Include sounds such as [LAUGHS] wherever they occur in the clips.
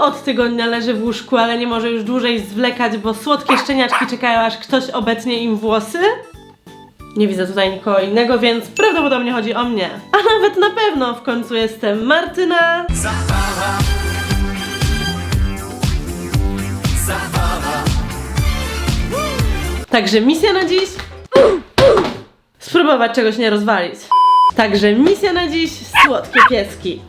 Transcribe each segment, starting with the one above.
od tygodnia leży w łóżku, ale nie może już dłużej zwlekać, bo słodkie szczeniaczki czekają, aż ktoś obetnie im włosy? Nie widzę tutaj nikogo innego, więc prawdopodobnie chodzi o mnie. A nawet na pewno w końcu jestem Martyna. Także misja na dziś. Spróbować czegoś nie rozwalić. Także misja na dziś słodkie pieski.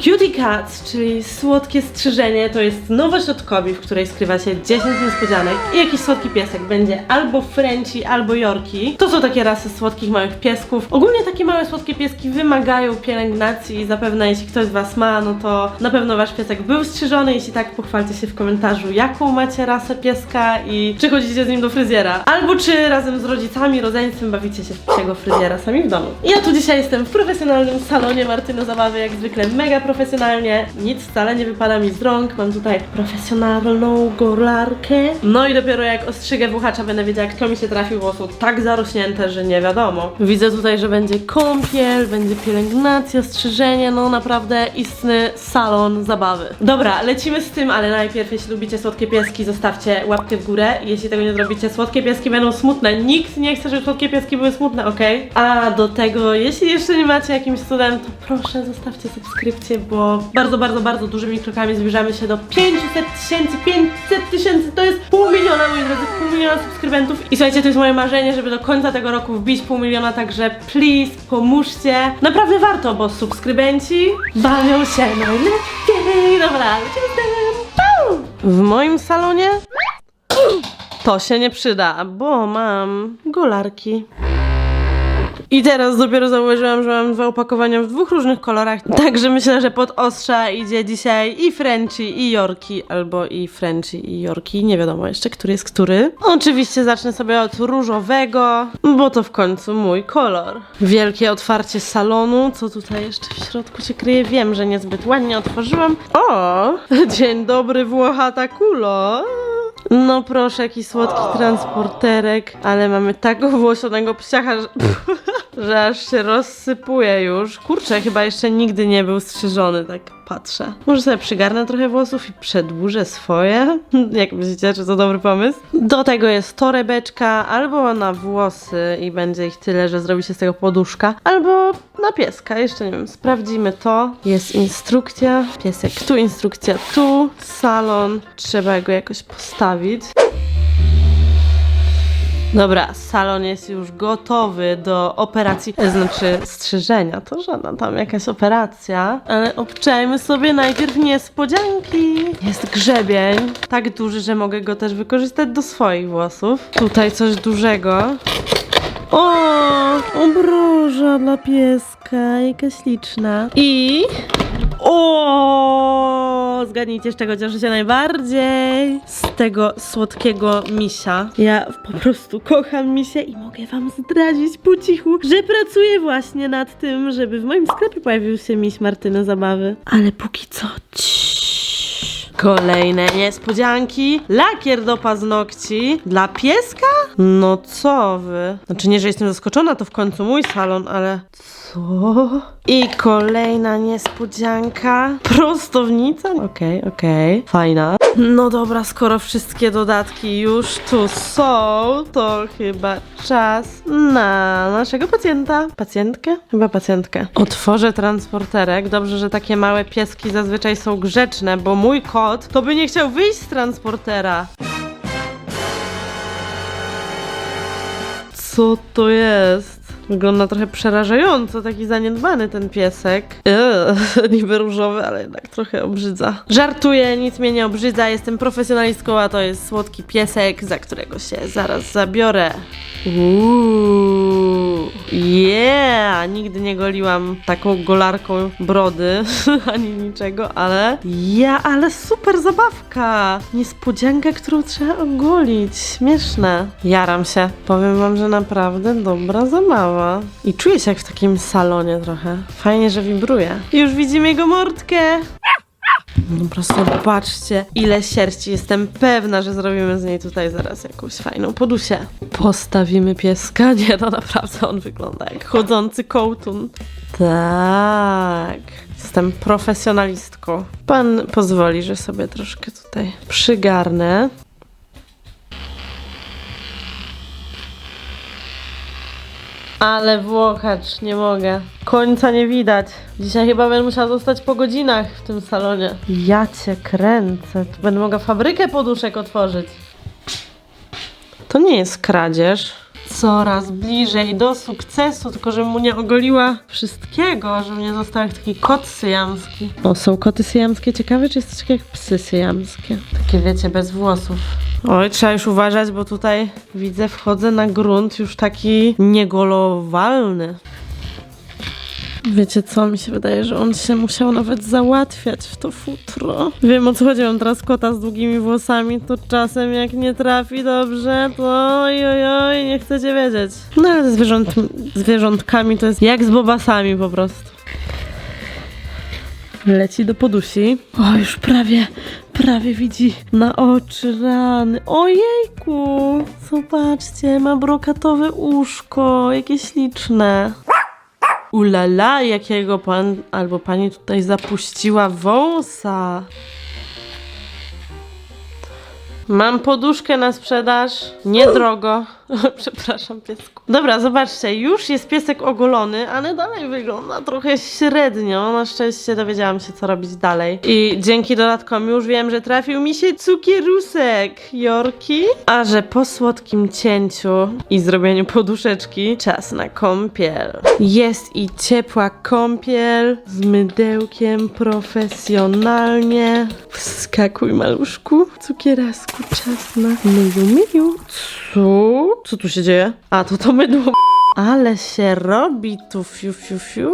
Cutie Cats, czyli słodkie strzyżenie, to jest nowość od Kobi, w której skrywa się 10 niespodzianek i jakiś słodki piesek. Będzie albo Frenchie, albo Yorkie. To są takie rasy słodkich małych piesków. Ogólnie takie małe słodkie pieski wymagają pielęgnacji i zapewne jeśli ktoś z Was ma, no to na pewno Wasz piesek był strzyżony. Jeśli tak, pochwalcie się w komentarzu, jaką macie rasę pieska i czy chodzicie z nim do fryzjera. Albo czy razem z rodzicami, rodzeństwem bawicie się w psiego fryzjera sami w domu. Ja tu dzisiaj jestem w profesjonalnym salonie Martyny Zabawy, jak zwykle mega profesjonalnie. Nic wcale nie wypada mi z rąk. Mam tutaj profesjonalną golarkę. No i dopiero jak ostrzygę włóchacza będę wiedziała, kto mi się trafił, bo są tak zarośnięte, że nie wiadomo. Widzę tutaj, że będzie kąpiel, będzie pielęgnacja, strzyżenie, no naprawdę istny salon zabawy. Dobra, lecimy z tym, ale najpierw, jeśli lubicie słodkie pieski, zostawcie łapkę w górę. Jeśli tego nie zrobicie, słodkie pieski będą smutne. Nikt nie chce, żeby słodkie pieski były smutne, ok? A do tego, jeśli jeszcze nie macie jakimś cudem, to proszę zostawcie subskrypcję, bo bardzo, bardzo, bardzo dużymi krokami zbliżamy się do 500 tysięcy, 500 tysięcy, to jest pół miliona, moi drodzy, pół miliona subskrybentów. I słuchajcie, to jest moje marzenie, żeby do końca tego roku wbić pół miliona, także please, pomóżcie. Naprawdę warto, bo subskrybenci bawią się najlepiej. Dobra, lecimy! W moim salonie to się nie przyda, bo mam golarki. I teraz dopiero zauważyłam, że mam dwa opakowania w dwóch różnych kolorach. Także myślę, że pod ostrza idzie dzisiaj i Frenchie, i Yorkie, albo i Frenchie, i Yorkie. Nie wiadomo jeszcze, który jest który. Oczywiście zacznę sobie od różowego, bo to w końcu mój kolor. Wielkie otwarcie salonu. Co tutaj jeszcze w środku się kryje? Wiem, że niezbyt ładnie otworzyłam. O! Dzień dobry, Włochata Kulo! No proszę, jaki słodki transporterek, ale mamy tak owłosionego psiaka, że, [LAUGHS] że aż się rozsypuje już. Kurczę, chyba jeszcze nigdy nie był strzyżony, tak patrzę. Może sobie przygarnę trochę włosów i przedłużę swoje? [LAUGHS] Jak myślicie, czy to dobry pomysł? Do tego jest torebeczka albo na włosy i będzie ich tyle, że zrobi się z tego poduszka, albo na pieska, jeszcze nie wiem, sprawdzimy to. Jest instrukcja, piesek tu, instrukcja tu, salon, trzeba go jakoś postawić. Dobra, salon jest już gotowy do operacji, e, znaczy strzyżenia. To żadna tam jakaś operacja, ale obczajmy sobie najpierw niespodzianki. Jest grzebień, tak duży, że mogę go też wykorzystać do swoich włosów. Tutaj coś dużego. O, obroża dla pieska, jaka śliczna. I... O, zgadnijcie, z czego cieszę się najbardziej. Z tego słodkiego misia. Ja po prostu kocham misie i mogę wam zdradzić po cichu, że pracuję właśnie nad tym, żeby w moim sklepie pojawił się miś Martyny Zabawy. Ale póki co... Ciii. Kolejne niespodzianki. Lakier do paznokci. Dla pieska? No co wy? Znaczy nie, że jestem zaskoczona, to w końcu mój salon, ale... Co? I kolejna niespodzianka. Prostownica? Okej, okej. Fajna. No dobra, skoro wszystkie dodatki już tu są, to chyba czas na naszego pacjenta. Pacjentkę? Chyba pacjentkę. Otworzę transporterek. Dobrze, że takie małe pieski zazwyczaj są grzeczne, bo mój kot to by nie chciał wyjść z transportera. Co to jest? Wygląda trochę przerażająco, taki zaniedbany ten piesek. Eee, [LAUGHS] niby różowy, ale jednak trochę obrzydza. Żartuję, nic mnie nie obrzydza, jestem profesjonalistką, a to jest słodki piesek, za którego się zaraz zabiorę. Uuu, yeah! Nigdy nie goliłam taką golarką brody, [LAUGHS] ani niczego, ale ja, ale super zabawka! Niespodzianka, którą trzeba ogolić. Śmieszne. Jaram się. Powiem wam, że naprawdę dobra zabawa. I czuję się jak w takim salonie trochę. Fajnie, że wibruje. Już widzimy jego mordkę. No po prostu zobaczcie, ile sierści. Jestem pewna, że zrobimy z niej tutaj zaraz jakąś fajną podusię. Postawimy pieska. [LAUGHS] Nie, no naprawdę on wygląda jak chodzący kołtun. Tak. Jestem profesjonalistką. Pan pozwoli, że sobie troszkę tutaj przygarnę. Ale włochacz, nie mogę. Końca nie widać. Dzisiaj chyba będę musiała zostać po godzinach w tym salonie. Ja cię kręcę. Tu będę mogła fabrykę poduszek otworzyć. To nie jest kradzież. Coraz bliżej do sukcesu, tylko żebym mu nie ogoliła wszystkiego, żeby nie został jak taki kot syjamski. O, są koty syjamskie ciekawe, czy jest coś jak psy syjamskie? Takie wiecie, bez włosów. Oj, trzeba już uważać, bo tutaj widzę, wchodzę na grunt już taki niegolowalny. Wiecie co, mi się wydaje, że on się musiał nawet załatwiać w to futro. Wiem o co chodzi, mam teraz kota z długimi włosami, to czasem jak nie trafi dobrze, to oj, oj, nie chcecie wiedzieć. No ale ze zwierząt, zwierzątkami to jest jak z bobasami po prostu. Leci do podusi. O, już prawie, prawie widzi na oczy rany. Ojejku! Zobaczcie, ma brokatowe uszko, jakie śliczne. Ulala, jakiego pan albo pani tutaj zapuściła wąsa. Mam poduszkę na sprzedaż. Niedrogo. [LAUGHS] Przepraszam, piesku. Dobra, zobaczcie, już jest piesek ogolony, ale dalej wygląda trochę średnio. Na szczęście dowiedziałam się, co robić dalej. I dzięki dodatkom już wiem, że trafił mi się cukierusek Jorki. A że po słodkim cięciu i zrobieniu poduszeczki, czas na kąpiel. Jest i ciepła kąpiel z mydełkiem profesjonalnie. Wskakuj, maluszku. Cukierasku, czas na myju, myju. Co? Co tu się dzieje? A, to to mydło. Ale się robi tu fiu, fiu, fiu.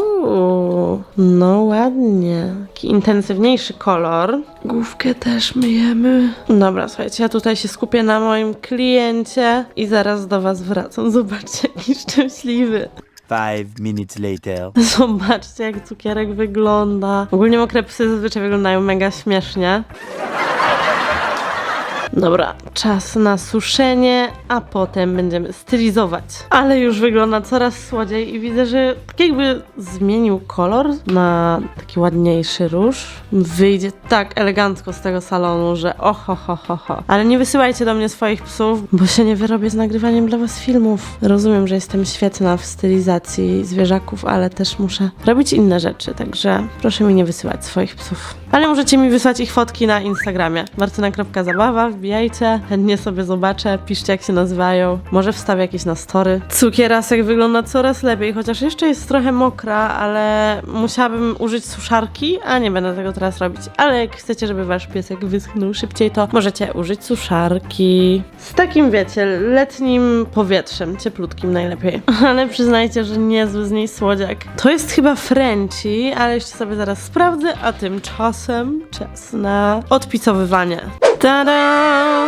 No ładnie. Taki intensywniejszy kolor. Główkę też myjemy. Dobra, słuchajcie, ja tutaj się skupię na moim kliencie i zaraz do was wracam. [LAUGHS] Zobaczcie, jaki szczęśliwy. Five minutes later. Zobaczcie, jak cukierek wygląda. Ogólnie mokre psy zazwyczaj wyglądają mega śmiesznie. Dobra, czas na suszenie, a potem będziemy stylizować. Ale już wygląda coraz słodziej i widzę, że tak jakby zmienił kolor na taki ładniejszy róż. Wyjdzie tak elegancko z tego salonu, że oho, ho, ho, ho. Ale nie wysyłajcie do mnie swoich psów, bo się nie wyrobię z nagrywaniem dla was filmów. Rozumiem, że jestem świetna w stylizacji zwierzaków, ale też muszę robić inne rzeczy, także proszę mi nie wysyłać swoich psów. Ale możecie mi wysłać ich fotki na Instagramie. Martyna.zabawa, wbijajcie, chętnie sobie zobaczę, piszcie jak się nazywają. Może wstawię jakieś na story. Cukierasek wygląda coraz lepiej, chociaż jeszcze jest trochę mokra, ale musiałabym użyć suszarki, a nie będę tego teraz robić. Ale jak chcecie, żeby wasz piesek wyschnął szybciej, to możecie użyć suszarki. Z takim, wiecie, letnim powietrzem, cieplutkim najlepiej. [LAUGHS] Ale przyznajcie, że niezły z niej słodziak. To jest chyba Frenchie, ale jeszcze sobie zaraz sprawdzę, a tymczasem czas na odpicowywanie. Tada!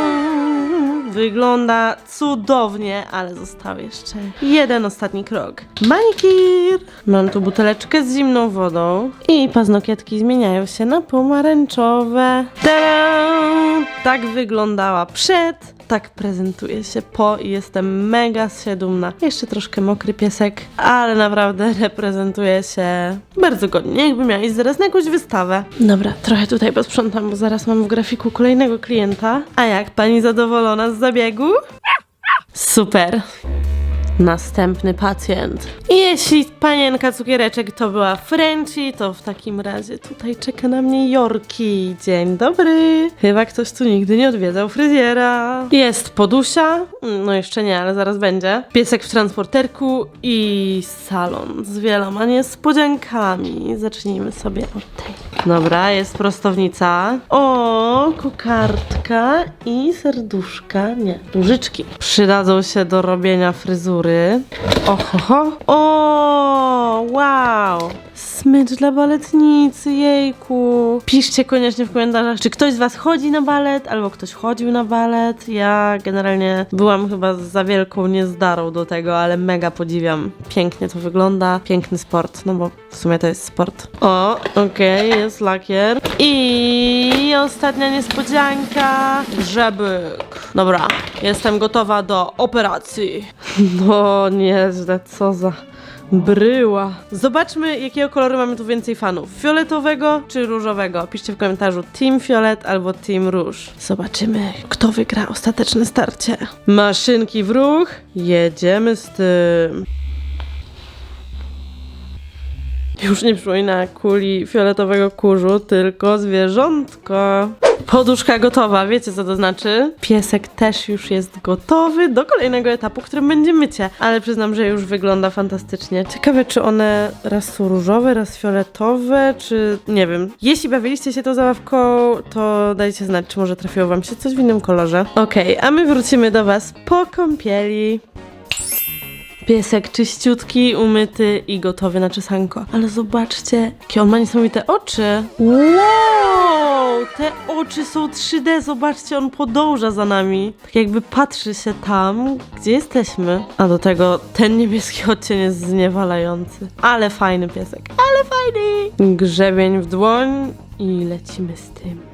Wygląda cudownie, ale został jeszcze jeden ostatni krok. Manikir! Mam tu buteleczkę z zimną wodą i paznokietki zmieniają się na pomarańczowe. Tada! Tak wyglądała przed, tak prezentuje się po i jestem mega się dumna. Jeszcze troszkę mokry piesek, ale naprawdę [LAUGHS] reprezentuje się bardzo godnie, jakby miała iść zaraz na jakąś wystawę. Dobra, trochę tutaj posprzątam, bo zaraz mam w grafiku kolejnego klienta. A jak pani zadowolona z zabiegu? Super. Następny pacjent. I jeśli panienka cukiereczek to była Frenchie, to w takim razie tutaj czeka na mnie Jorki. Dzień dobry. Chyba ktoś tu nigdy nie odwiedzał fryzjera. Jest podusia, Mm, no jeszcze nie, ale zaraz będzie. Piesek w transporterku i salon z wieloma niespodziankami. Zacznijmy sobie od tej. Dobra, jest prostownica. O, kokardka i serduszka. Nie, różyczki. Przydadzą się do robienia fryzury. Oho, o, wow. Smycz dla baletnicy, jejku. Piszcie koniecznie w komentarzach, czy ktoś z was chodzi na balet, albo ktoś chodził na balet. Ja generalnie byłam chyba za wielką niezdarą do tego, ale mega podziwiam. Pięknie to wygląda, piękny sport, no bo w sumie to jest sport. O, okej, jest lakier. I ostatnia niespodzianka. Grzebyk. Dobra, jestem gotowa do operacji. [LAUGHS] No nieźle, co za bryła. Zobaczmy, jakiego koloru mamy tu więcej fanów. Fioletowego czy różowego? Piszcie w komentarzu Team Fiolet albo Team Róż. Zobaczymy, kto wygra ostateczne starcie. Maszynki w ruch. Jedziemy z tym. Już nie przypomina kuli fioletowego kurzu, tylko zwierzątko. Poduszka gotowa, wiecie co to znaczy? Piesek też już jest gotowy do kolejnego etapu, którym będzie mycie. Ale przyznam, że już wygląda fantastycznie. Ciekawe, czy one raz są różowe, raz fioletowe, czy nie wiem. Jeśli bawiliście się tą zabawką, to dajcie znać, czy może trafiło wam się coś w innym kolorze. Okej, a my wrócimy do was po kąpieli. Piesek czyściutki, umyty i gotowy na czesanko. Ale zobaczcie, jakie on ma niesamowite oczy. Wow! Te oczy są 3D, zobaczcie, on podąża za nami. Tak jakby patrzy się tam, gdzie jesteśmy. A do tego ten niebieski odcień jest zniewalający. Ale fajny piesek, ale fajny! Grzebień w dłoń i lecimy z tym.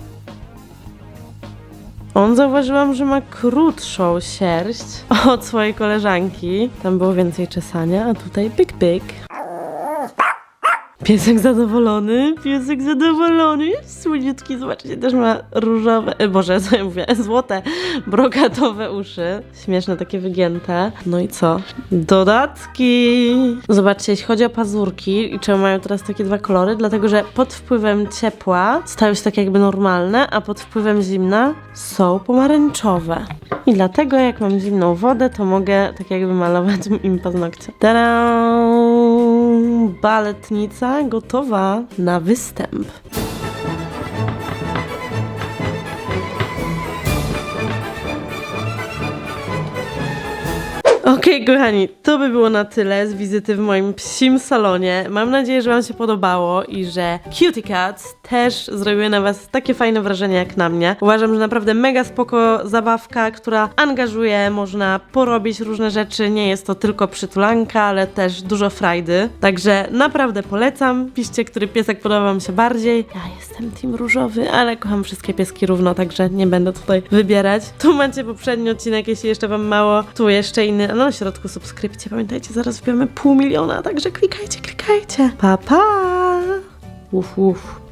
On zauważyłam, że ma krótszą sierść [LAUGHS] od swojej koleżanki. Tam było więcej czesania, a tutaj pyk pyk. Piesek zadowolony, piesek zadowolony, słodziutki, zobaczcie, też ma różowe, e, boże, [LAUGHS] co ja mówię, złote, brokatowe uszy, śmieszne, takie wygięte. No i co? Dodatki! Zobaczcie, jeśli chodzi o pazurki i czemu mają teraz takie dwa kolory, dlatego, że pod wpływem ciepła stają się tak jakby normalne, a pod wpływem zimna są pomarańczowe. I dlatego, jak mam zimną wodę, to mogę tak jakby malować im paznokcie. Tada! Baletnica gotowa na występ. Okej, kochani, to by było na tyle z wizyty w moim psim salonie. Mam nadzieję, że Wam się podobało i że Cutie Cats też zrobiły na Was takie fajne wrażenie jak na mnie. Uważam, że naprawdę mega spoko zabawka, która angażuje, można porobić różne rzeczy. Nie jest to tylko przytulanka, ale też dużo frajdy. Także naprawdę polecam. Piszcie, który piesek podoba Wam się bardziej. Ja jestem team różowy, ale kocham wszystkie pieski równo, także nie będę tutaj wybierać. Tu macie poprzedni odcinek, jeśli jeszcze Wam mało. Tu jeszcze inny, na środku subskrypcje. Pamiętajcie, zaraz wbijamy pół miliona, także klikajcie, klikajcie. Pa, pa! Uf, uf.